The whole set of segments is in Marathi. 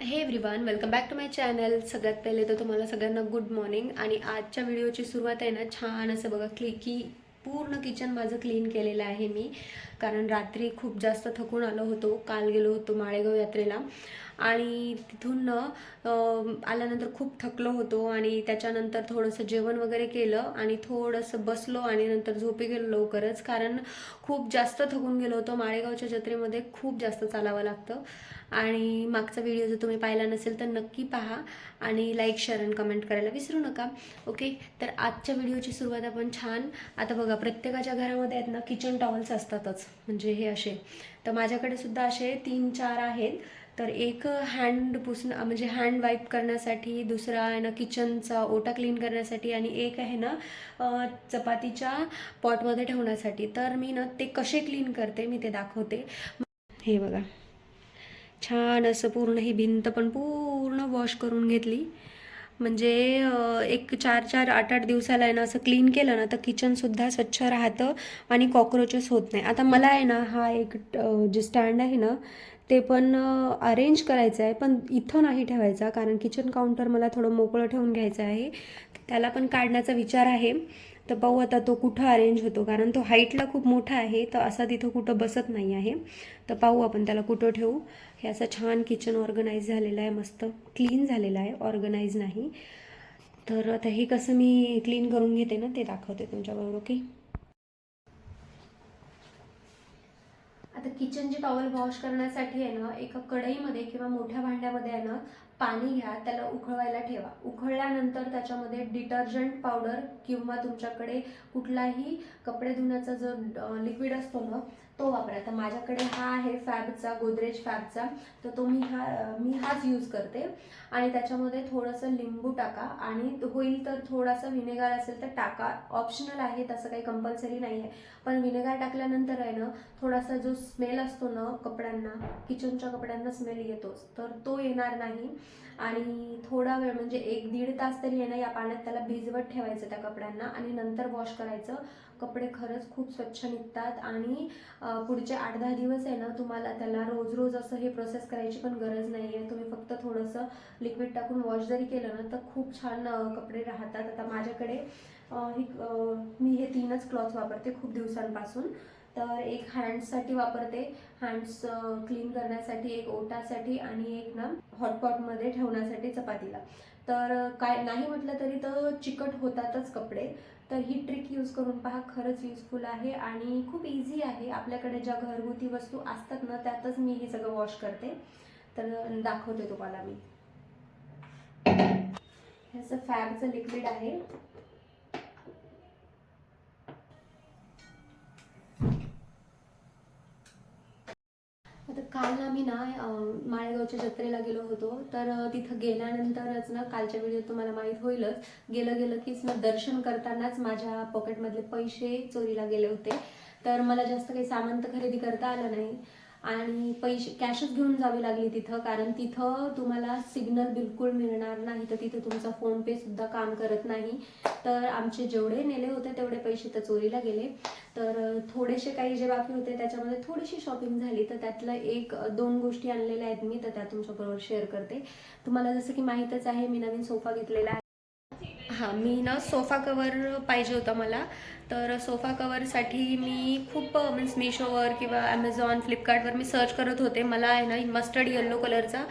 Hey everyone welcome back to my channel सगळ्यात पहिले तर तुम्हाला सगळ्यांना गुड मॉर्निंग आणि आजच्या व्हिडिओची सुरुवात आहे ना छान असं बघा क्ली की पूर्ण किचन माझं क्लीन केलेलं आहे मी. कारण रात्री खूप जास्त थकून आलो होतो. काल गेलो होतो माळेगाव यात्रेला. आणि तिथून आल्यानंतर खूप थकलो होतो आणि त्याच्यानंतर थोडंसं जेवण वगैरे केलं आणि थोडंसं बसलो आणि नंतर झोपी गेलो लवकरच. कारण खूप जास्त थकून गेलो होतो. माळेगावच्या जत्रेमध्ये खूप जास्त चालावं लागतं. आणि मागचा व्हिडिओ जर तुम्ही पाहिला नसेल तर नक्की पहा आणि लाईक शेअर आणि कमेंट करायला विसरू नका. ओके? तर आजच्या व्हिडिओची सुरुवात आपण छान आता बघा प्रत्येकाच्या घरामध्ये आहेत ना किचन टॉवल्स असतातच. म्हणजे हे असे. तर माझ्याकडे सुद्धा असे तीन चार आहेत. तर एक हँड पुसणं म्हणजे हँड वाईप करण्यासाठी दुसरा आहे ना किचनचा ओटा क्लीन करण्यासाठी आणि एक आहे ना चपातीच्या पॉटमध्ये ठेवण्यासाठी. तर मी ना ते कसे क्लीन करते मी ते दाखवते. हे बघा. छान असं पूर्ण ही भिंत पण पूर्ण वॉश करून घेतली. म्हणजे एक चार चार आठ आठ दिवसाला आहे ना असं क्लीन केलं ना तर किचनसुद्धा स्वच्छ राहतं आणि कॉक्रोचेस होत नाही. आता मला आहे ना हा एक जे स्टँड आहे ना ते पण अरेंज करायचं आहे पण इथं नाही ठेवायचा कारण किचन काउंटर मला थोडं मोकळं ठेवून घ्यायचं आहे. त्याला पण काढण्याचा विचार आहे. तर पाहू आता तो कुठं अरेंज होतो. कारण तो हाईटला खूप मोठा आहे तर असा तिथं कुठं बसत नाही आहे. तर पाहू आपण त्याला कुठं ठेवू. हे असं छान किचन ऑर्गनाईज झालेलं आहे मस्त क्लीन झालेलं आहे ऑर्गनाईज नाही. तर आता हे कसं मी क्लीन करून घेते ना ते दाखवते तुमच्याबरोबर ओके आता किचनची टॉवेल वॉश करण्यासाठी आहे ना एका कढईमध्ये किंवा मोठ्या भांड्यामध्ये आहे ना पाणी घ्या त्याला उकळवायला ठेवा. उकळल्यानंतर त्याच्यामध्ये डिटर्जंट पावडर किंवा तुमच्याकडे कुठलाही कपडे धुण्याचा जो लिक्विड असतो ना तो वापरा. तर माझ्याकडे हा आहे फॅबचा गोदरेज फॅबचा. तर तो मी हा मी हाच यूज करते. आणि त्याच्यामध्ये थोडंसं लिंबू टाका. आणि होईल तर थोडासा विनेगार असेल तर टाका. ऑप्शनल आहे तसं काही कंपल्सरी नाही आहे पण विनेगार टाकल्यानंतर आहे ना थोडासा जो स्मेल असतो ना कपड्यांना किचनच्या कपड्यांना स्मेल येतोच तर तो येणार नाही. आणि थोडा वेळ म्हणजे एक दीड तास तरी आहे ना या पाण्यात त्याला भिजवत ठेवायचं त्या कपड्यांना. आणि नंतर वॉश करायचं. कपडे खरंच खूप स्वच्छ निघतात आणि पुढचे आठ दहा दिवस आहे ना तुम्हाला त्याला रोज रोज असं हे प्रोसेस करायची पण गरज नाही आहे तुम्ही फक्त थोडंसं लिक्विड टाकून वॉश जरी केलं ना तर खूप छान कपडे राहतात. आता माझ्याकडे ही मी हे तीनच क्लॉथ वापरते खूप दिवसांपासून. तर एक हँड्ससाठी वापरते. हँड्स क्लीन करण्यासाठी एक ओटासाठी आणि एक ना हॉटपॉटमध्ये ठेवण्यासाठी चपातीला. तर काय नाही म्हटलं तरी तर चिकट होतातच कपडे. तर ही ट्रिक यूज करून पहा खरंच युजफुल आहे आणि खूप इझी आहे. आपल्याकडे ज्या घरगुती वस्तू असतात ना त्यातच मी हे सगळं वॉश करते. तर दाखवते तुम्हाला मी. ह्याचं असं फॅबचं लिक्विड आहे. आता काल आम्ही ना माळेगावच्या जत्रेला गेलो होतो. तर तिथं गेल्यानंतरच ना कालच्या व्हिडिओ तुम्हाला माहीत होईलच. गेलं गेलं कीच ना दर्शन करतानाच माझ्या पॉकेटमधले पैसे चोरीला गेले होते. तर मला जास्त काही सामान तर खरेदी करता आलं नाही. आणि पैसे कॅशच घेऊन जावी लागली तिथं कारण तिथं तुम्हाला सिग्नल बिलकुल मिळणार नाही. तर तिथं तुमचा फोनपेसुद्धा काम करत नाही. तर आमचे जेवढे नेले होते तेवढे पैसे तर चोरीला गेले. तर थोडेसे काही जे बाकी होते त्याच्यामध्ये थोडीशी शॉपिंग झाली. तर त्यातलं एक दोन गोष्टी आणलेल्या आहेत मी तर त्या तुमच्याबरोबर शेअर करते. तुम्हाला जसं की माहीतच आहे मी नवीन सोफा घेतलेला आहे. हां मी ना सोफा कवर पाहिजे होता मला. तर सोफा कवरसाठी मी खूप मीन्स मिशोवर किंवा ॲमेझॉन फ्लिपकार्टवर मी सर्च करत होते. मला आहे ना मस्टर्ड येल्लो कलरचा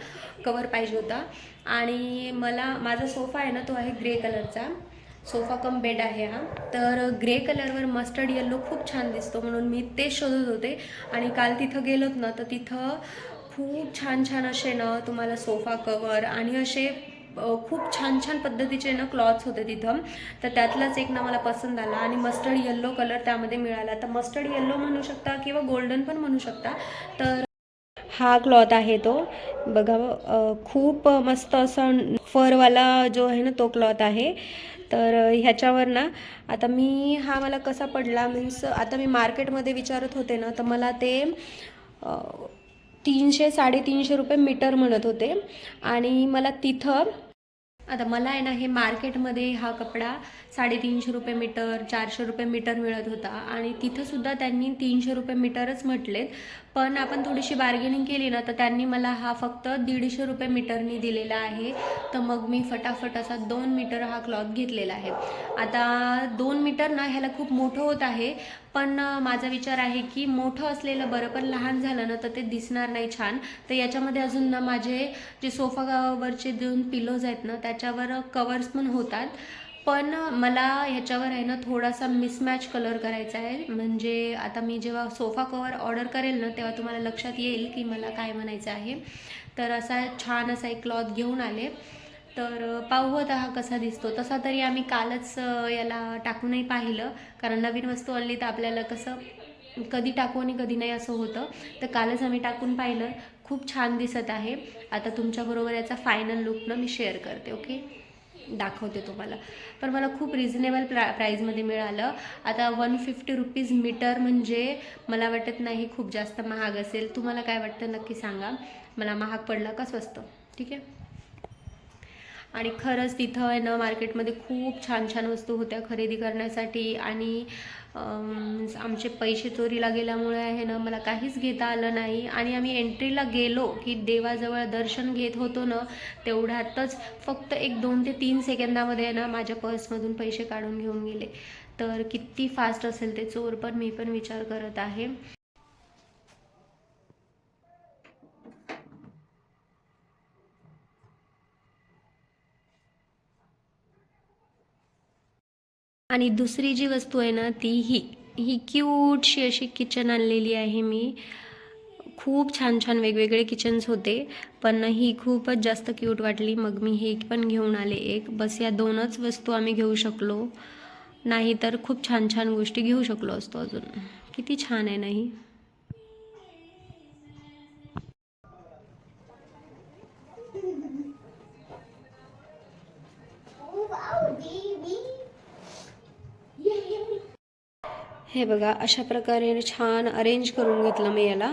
कवर पाहिजे होता. आणि मला माझा सोफा आहे ना तो आहे ग्रे कलरचा सोफा कम बेड आहे हा. तर ग्रे कलरवर मस्टर्ड येल्लो खूप छान दिसतो म्हणून मी ते शोधत होते. आणि काल तिथं गेलोत ना तर तिथं खूप छान छान असे ना तुम्हाला सोफा कवर आणि असे खूप छान छान पद्धतीचे ना क्लॉथ्स होते तिथं. तर त्यातलाच एक ना मला पसंत आला. आणि मस्टर्ड येल्लो कलर त्यामध्ये मिळाला. तर मस्टर्ड येल्लो म्हणू शकता किंवा गोल्डन पण म्हणू शकता. तर हा क्लॉथ आहे तो. बघा खूप मस्त असा फरवाला जो आहे ना तो क्लॉथ आहे. तर ह्याच्यावर ना आता मी हा मला कसा पडला? मीन्स आता मी मार्केटमध्ये विचारत होते ना तर मला ते तीनशे साडेतीनशे रुपये मीटर म्हणत होते. आणि मला तिथं आता मला आहे ना हे मार्केटमध्ये हा कपडा साडेतीनशे रुपये मीटर चारशे रुपये मीटर मिळत होता. आणि तिथंसुद्धा त्यांनी तीनशे रुपये मीटरच म्हटलेत. पण आपण थोडीशी बार्गेनिंग केली ना तर त्यांनी मला हा फक्त दीडशे रुपये मीटरनी दिलेला आहे. तर मग मी फटाफट असा दोन मीटर हा क्लॉथ घेतलेला आहे. आता दोन मीटर ना ह्याला खूप मोठं होत आहे. पण माझा विचार आहे की मोठं असलेलं बरं पण लहान झालं ना तर ते दिसणार नाही छान. तर याच्यामध्ये अजून ना माझे जे सोफावरचे दोन पिलोज आहेत ना त्या त्याच्यावर कवर्स पण होतात. पण मला ह्याच्यावर आहे ना थोडासा मिसमॅच कलर करायचा आहे. म्हणजे आता मी जेव्हा सोफा कवर ऑर्डर करेल ना तेव्हा तुम्हाला लक्षात येईल की मला काय म्हणायचं आहे. तर असा छान असा एक क्लॉथ घेऊन आले. तर अ, पाहू आता हा कसा दिसतो. तसा तरी आम्ही कालच याला टाकूनही पाहिलं. कारण नवीन वस्तू आणली तर आपल्याला कसं कधी टाकू आणि कधी नाही असं होतं. तर कालच आम्ही टाकून पाहिलं. खूप छान दिसत आहे. आता तुमच्याबरोबर याचा फायनल लुक ना मी शेअर करते ओके दाखवते तुम्हाला. पण मला खूप रिझनेबल प्रा प्राईजमध्ये मिळालं. आता वन फिफ्टी रुपीज मीटर म्हणजे मला वाटत नाही खूप जास्त महाग असेल. तुम्हाला काय वाटतं नक्की सांगा. मला महाग पडला का स्वस्त? ठीक आहे? आणि खरंच तिथं आहे ना मार्केटमध्ये खूप छान छान वस्तू होत्या खरेदी करण्यासाठी. आणि आमचे पैसे चोरीला गेल्यामुळे आहे ना मला काहीच घेता आलं नाही. आणि आम्ही एंट्रीला गेलो की देवाजवळ दर्शन घेत होतो ना तेवढ्यातच फक्त एक दोन ते तीन सेकंदामध्ये आहे ना माझ्या पर्समधून पैसे काढून घेऊन गेले. तर किती फास्ट असेल ते चोर पण मी पण विचार करत आहे. आणि दुसरी जी वस्तू आहे ना ती ही. ही क्यूटशी अशी किचन आणलेली आहे मी. खूप छान छान वेगवेगळे किचन्स होते पण ही खूपच जास्त क्यूट वाटली. मग मी हे पण घेऊन आले एक. बस या दोनच वस्तू आम्ही घेऊ शकलो. नाही तर खूप छान छान गोष्टी घेऊ शकलो असतो अजून. किती छान आहे नाही हे बघा अशा प्रकारे छान अरेंज करून घेतलं मी याला.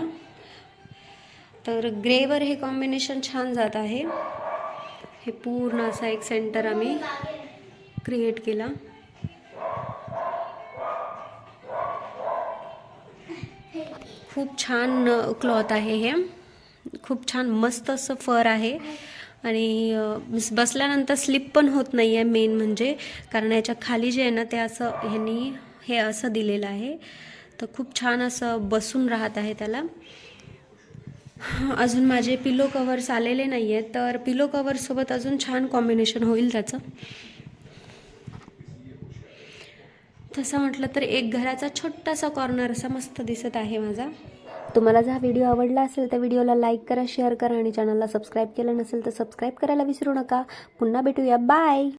तर ग्रेवर हे कॉम्बिनेशन छान जात आहे. हे पूर्ण असा एक सेंटर आम्ही क्रिएट केला. खूप छान क्लॉथ आहे हे. खूप छान मस्त असं फर आहे. आणि बसल्यानंतर स्लिप पण होत नाही आहे मेन म्हणजे. कारण याच्या खाली जे आहे ना ते असं ह्यांनी हे असं दिलेलं आहे. तर खूप छान असं बसून राहत आहे त्याला. अजून माझे पिलो कवर्स आलेले नाही आहेत तर पिलो कवर्ससोबत अजून छान कॉम्बिनेशन होईल त्याचं. तसं म्हटलं तर एक घराचा छोटासा कॉर्नर असा मस्त दिसत आहे माझा. तुम्हाला जर हा व्हिडिओ आवडला असेल तर व्हिडिओला लाईक करा शेअर करा आणि चॅनलला सबस्क्राईब केलं नसेल तर सबस्क्राईब करायला विसरू नका. पुन्हा भेटूया. बाय